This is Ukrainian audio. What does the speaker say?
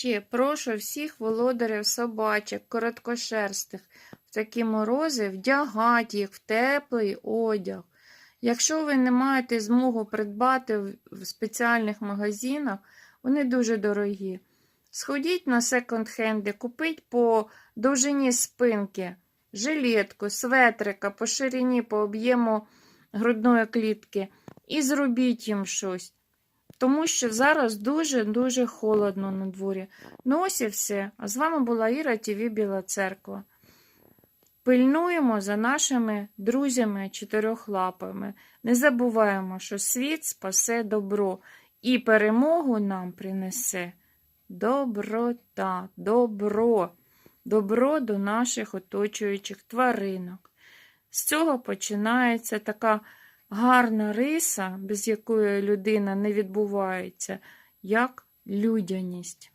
Ще прошу всіх володарів собачок, короткошерстих, в такі морози вдягати їх в теплий одяг. Якщо ви не маєте змогу придбати в спеціальних магазинах, вони дуже дорогі. Сходіть на секонд-хенди, купіть по довжині спинки, жилетку, светрика по ширині, по об'єму грудної клітки і зробіть їм щось. Тому що зараз дуже-дуже холодно на дворі. Ну ось і все. А з вами була Іра ТВ Біла Церква. Пильнуємо за нашими друзями чотирьохлапами. Не забуваємо, що світ спасе добро і перемогу нам принесе доброта, добро, добро до наших оточуючих тваринок. З цього починається така гарна риса, без якої людина не відбувається, як людяність.